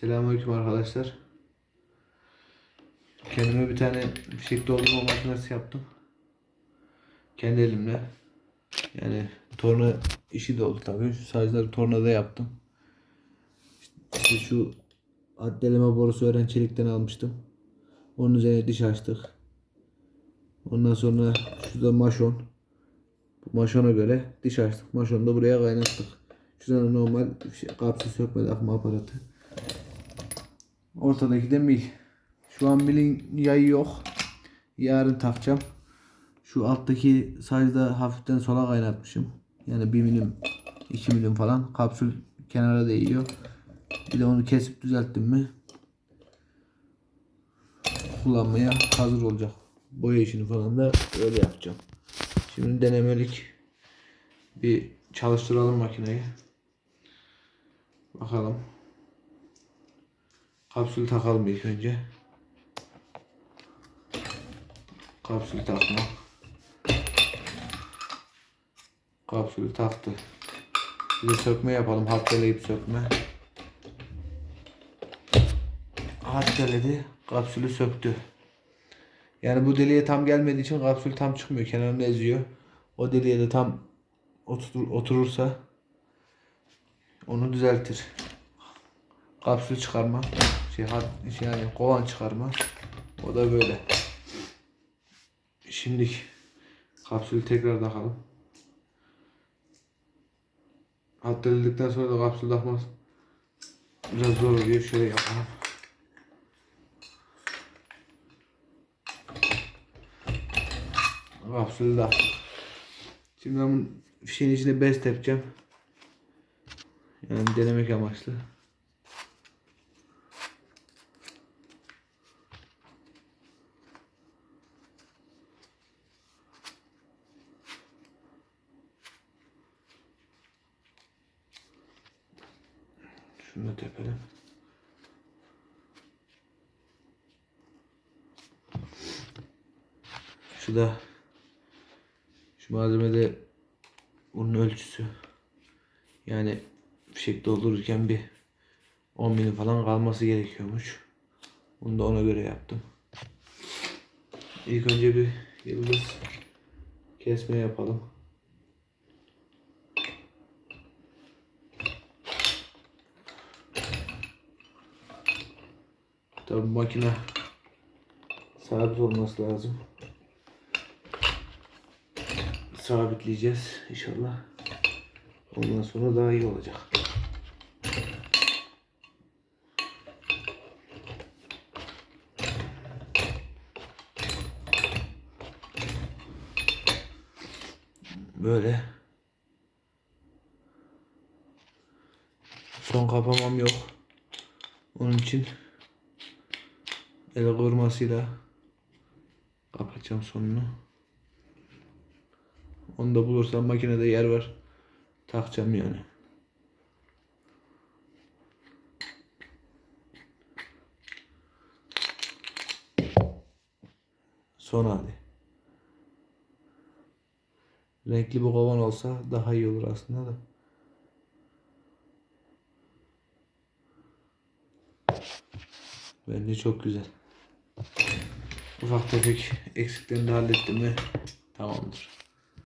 Selamünaleyküm arkadaşlar. Kendime bir tane fişek doldurma makinesi yaptım. Kendi elimle. Yani torna işi de oldu tabii. Şu sacları tornada yaptım. İşte şu addeleme borusu öğren çelikten almıştım. Onun üzerine diş açtık. Ondan sonra şurada maşon. Bu maşona göre diş açtık. Maşonu da buraya kaynattık. Şurada normal şey, kapsül sökme takma aparatı. Ortadaki de mil. Şu an milin yayı yok. Yarın takacağım. Şu alttaki sacda hafiften sola kaynatmışım. Yani 1 milim 2 milim falan. Kapsül kenara değiyor. Bir de onu kesip düzelttim mi kullanmaya hazır olacak. Boya işini falan da öyle yapacağım. Şimdi denemelik bir çalıştıralım makineyi. Bakalım. Kapsül takalım ilk önce. Kapsül takma. Kapsülü taktı. Bir sökme yapalım. Hatteleyip sökme. Hatteledi. Kapsülü söktü. Yani bu deliğe tam gelmediği için kapsül tam çıkmıyor. Kenarını eziyor. O deliğe de tam otur, oturursa onu düzeltir. Kapsül çıkarma. Şey, şey yani kovan çıkarma. O da böyle. Şimdi kapsülü tekrar takalım. Hatırladıktan sonra da kapsül takmaz. Biraz zor oluyor. Şöyle yapalım. Kapsülü taktık. Şimdi ben bunun fişeğin içine bez tepeceğim. Yani denemek amaçlı. Şunu da tepelim. Şu da şu malzemede bunun ölçüsü. Yani fişek doldururken bir 10 milim falan kalması gerekiyormuş. Bunu da ona göre yaptım. İlk önce bir yıldız kesme yapalım. Tabi makine sabit olması lazım. Sabitleyeceğiz inşallah. Ondan sonra daha iyi olacak. Böyle. Son kapamam yok. Onun için el korumasıyla kapatacağım sonunu. Onu da bulursam makinede yer var. Takacağım yani. Son hali. Renkli bir kovan olsa daha iyi olur aslında da. Bence çok güzel. Ufak tefek eksiklerini de hallettim mi tamamdır.